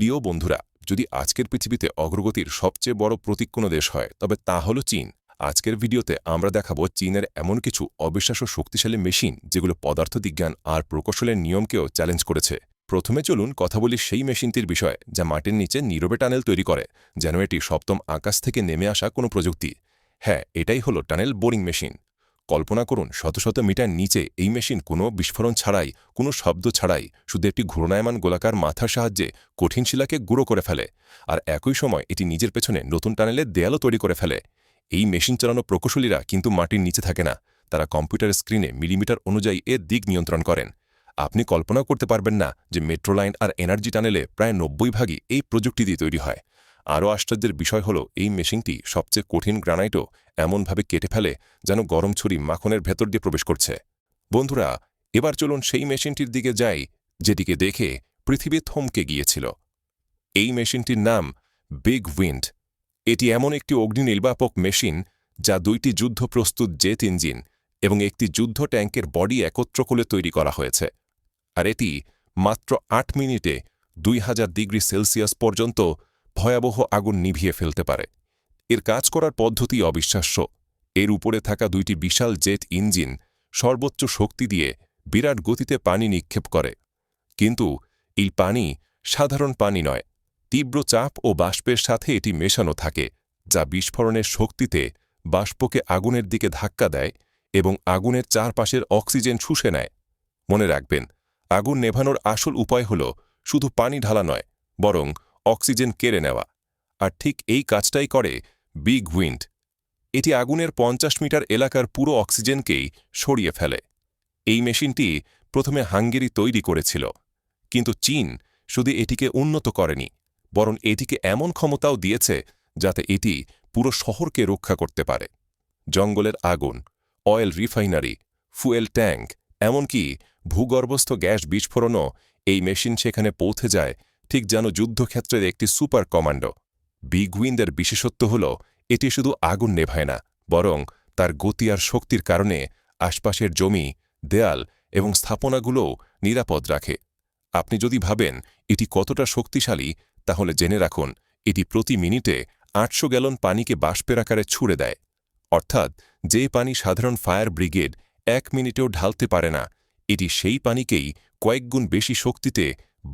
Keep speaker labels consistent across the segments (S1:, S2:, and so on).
S1: প্রিয় বন্ধুরা, যদি আজকের পৃথিবীতে অগ্রগতির সবচেয়ে বড় প্রতীক কোনো দেশ হয়, তবে তা হল চীন। আজকের ভিডিওতে আমরা দেখাবো চীনের এমন কিছু অবিশ্বাস্য শক্তিশালী মেশিন যেগুলো পদার্থবিজ্ঞান আর প্রকৌশলের নিয়মকেও চ্যালেঞ্জ করেছে। প্রথমে চলুন কথা বলি সেই মেশিনটির বিষয়ে, যা মাটির নিচে নীরবে টানেল তৈরি করে, যেন এটি সপ্তম আকাশ থেকে নেমে আসা কোনো প্রযুক্তি। হ্যাঁ এটাই হলো টানেল বোরিং মেশিন। কল্পনা করুন, শত শত মিটার নিচে এই মেশিন কোনো বিস্ফোরণ ছাড়াই, কোনো শব্দ ছাড়াই, শুধু একটি ঘূর্ণায়মান গোলাকার মাথার সাহায্যে কঠিন শিলাকে গুঁড়ো করে ফেলে। আর একই সময় এটি নিজের পেছনে নতুন টানেলের দেয়ালও তৈরি করে ফেলে। এই মেশিন চালানো প্রকৌশলীরা কিন্তু মাটির নিচে থাকে না। তারা কম্পিউটার স্ক্রিনে মিলিমিটার অনুযায়ী এর দিক নিয়ন্ত্রণ করেন। আপনি কল্পনাও করতে পারবেন না যে মেট্রো লাইন আর এনার্জি টানেলে প্রায় নব্বই ভাগই এই প্রযুক্তি দিয়ে তৈরি হয়। আরও আশ্চর্যের বিষয় হল, এই মেশিনটি সবচেয়ে কঠিন গ্রানাইটও এমনভাবে কেটে ফেলে যেন গরম ছুরি মাখনের ভেতর দিয়ে প্রবেশ করছে। বন্ধুরা, এবার চলুন সেই মেশিনটির দিকে যাই, যেটিকে দেখে পৃথিবী থমকে গিয়েছিল। এই মেশিনটির নাম বিগ উইন্ড। এটি এমন একটি অগ্নি নির্বাপক মেশিন যা দুইটি যুদ্ধ প্রস্তুত জেট ইঞ্জিন এবং একটি যুদ্ধ ট্যাঙ্কের বডি একত্র করে তৈরি করা হয়েছে। আর এটি মাত্র আট মিনিটে দুই হাজার ডিগ্রি সেলসিয়াস পর্যন্ত ভয়াবহ আগুন নিভিয়ে ফেলতে পারে। এর কাজ করার পদ্ধতি অবিশ্বাস্য। এর উপরে থাকা দুইটি বিশাল জেট ইঞ্জিন সর্বোচ্চ শক্তি দিয়ে বিরাট গতিতে পানি নিক্ষেপ করে। কিন্তু এই পানি সাধারণ পানি নয়, তীব্র চাপ ও বাষ্পের সাথে এটি মেশানো থাকে, যা বিস্ফোরণের শক্তিতে বাষ্পকে আগুনের দিকে ধাক্কা দেয় এবং আগুনের চারপাশের অক্সিজেন শুষে নেয়। মনে রাখবেন, আগুন নেভানোর আসল উপায় হল শুধু পানি ঢালা নয়, বরং অক্সিজেন কেড়ে নেওয়া। আর ঠিক এই কাজটাই করে বিগ উইন্ড এটি আগুনের পঞ্চাশ মিটার এলাকার পুরো অক্সিজেনকেই সরিয়ে ফেলে। এই মেশিনটি প্রথমে হাঙ্গেরি তৈরি করেছিল। কিন্তু চীন শুধু এটিকে উন্নত করেনি, বরং এটিকে এমন ক্ষমতাও দিয়েছে যাতে এটি পুরো শহরকে রক্ষা করতে পারে। জঙ্গলের আগুন, অয়েল রিফাইনারি, ফুয়েল ট্যাঙ্ক, এমনকি ভূগর্ভস্থ গ্যাস বিস্ফোরণও এই মেশিন সেখানে পৌঁছে যায় ঠিক যেন যুদ্ধক্ষেত্রের একটি সুপার কমান্ডো। বিগুইনদের বিশেষত্ব হল, এটি শুধু আগুন নেভায় না, বরং তার গতি আর শক্তির কারণে আশপাশের জমি, দেয়াল এবং স্থাপনাগুলোও নিরাপদ রাখে। আপনি যদি ভাবেন এটি কতটা শক্তিশালী, তাহলে জেনে রাখুন, এটি প্রতি মিনিটে আটশো গ্যালন পানিকে বাষ্পের আকারে ছুড়ে দেয়। অর্থাৎ যে পানি সাধারণ ফায়ার ব্রিগেড এক মিনিটেও ঢালতে পারে না, এটি সেই পানিকেই কয়েকগুণ বেশি শক্তিতে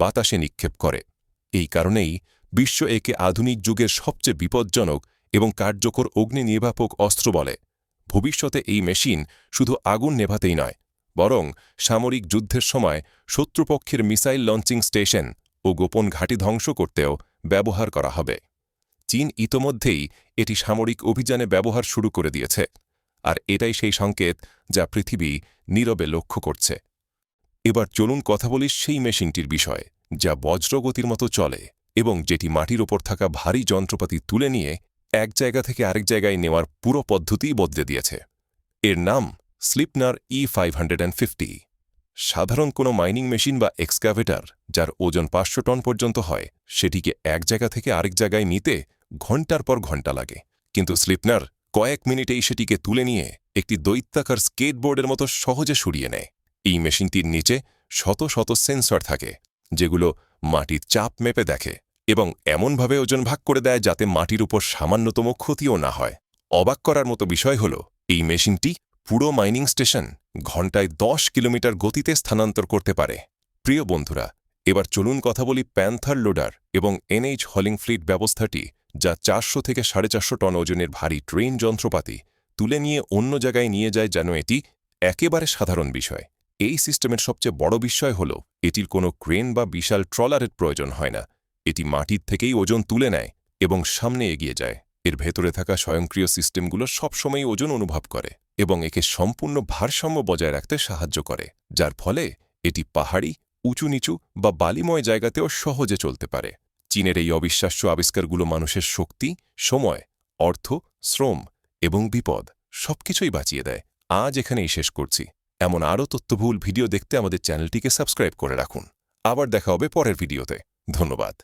S1: বাতাসে নিক্ষেপ করে। এই কারণেই বিশ্ব একে আধুনিক যুগের সবচেয়ে বিপজ্জনক এবং কার্যকর অগ্নি নির্বাপক অস্ত্র বলে। ভবিষ্যতে এই মেশিন শুধু আগুন নেভাতেই নয়, বরং সামরিক যুদ্ধের সময় শত্রুপক্ষের মিসাইল লঞ্চিং স্টেশন ও গোপন ঘাঁটি ধ্বংস করতেও ব্যবহার করা হবে। চীন ইতোমধ্যেই এটি সামরিক অভিযানে ব্যবহার শুরু করে দিয়েছে, আর এটাই সেই সংকেত যা পৃথিবী নীরবে লক্ষ্য করছে। এবার চলুন কথা বলি সেই মেশিনটির বিষয়ে, যা বজ্রগতির মতো চলে এবং যেটি মাটির ওপর থাকা ভারী যন্ত্রপাতি তুলে নিয়ে এক জায়গা থেকে আরেক জায়গায় নেওয়ার পুরো পদ্ধতিই বদলে দিয়েছে। এর নাম স্লিপনার ই ফাইভ সাধারণ কোনো মাইনিং মেশিন বা এক্সক্যাভেটার যার ওজন পাঁচশো টন পর্যন্ত হয়, সেটিকে এক জায়গা থেকে আরেক জায়গায় নিতে ঘণ্টার পর ঘণ্টা লাগে। কিন্তু স্লিপনার কয়েক মিনিটেই সেটিকে তুলে নিয়ে একটি দৈত্যাকার স্কেটবোর্ডের মতো সহজে সরিয়ে নেয়। এই মেশিনটির নিচে শত শত সেন্সর থাকে, যেগুলো মাটির চাপ মেপে দেখে এবং এমনভাবে ওজন ভাগ করে দেয় যাতে মাটির উপর সামান্যতম ক্ষতিও না হয়। অবাক করার মতো বিষয় হল, এই মেশিনটি পুরো মাইনিং স্টেশন ঘণ্টায় দশ কিলোমিটার গতিতে স্থানান্তর করতে পারে। প্রিয় বন্ধুরা, এবার চলুন কথা বলি প্যান্থার লোডার এবং এনএইচ হলিং ফ্লিট ব্যবস্থাটি, যা চারশো থেকে সাড়ে চারশো টন ওজনের ভারী ট্রেন যন্ত্রপাতি তুলে নিয়ে অন্য জায়গায় নিয়ে যায় যেন এটি একেবারে সাধারণ বিষয়। এই সিস্টেমের সবচেয়ে বড় বিষয় হল, এটির কোনো ক্রেন বা বিশাল ট্রলারের প্রয়োজন হয় না। এটি মাটির থেকেই ওজন তুলে নেয় এবং সামনে এগিয়ে যায়। এর ভেতরে থাকা স্বয়ংক্রিয় সিস্টেমগুলো সবসময় ওজন অনুভব করে এবং একে সম্পূর্ণ ভারসাম্য বজায় রাখতে সাহায্য করে, যার ফলে এটি পাহাড়ি উঁচু নিচু বা বালিময় জায়গাতেও সহজে চলতে পারে। চীনের এই অবিশ্বাস্য আবিষ্কারগুলো মানুষের শক্তি, সময়, অর্থ, শ্রম এবং বিপদ সবকিছুই বাঁচিয়ে দেয়। আজ এখানেই শেষ করছি। এমন আরও তথ্যভুল ভিডিও দেখতে আমাদের চ্যানেলটিকে সাবস্ক্রাইব করে রাখুন। আবার দেখা হবে পরের ভিডিওতে। ধন্যবাদ।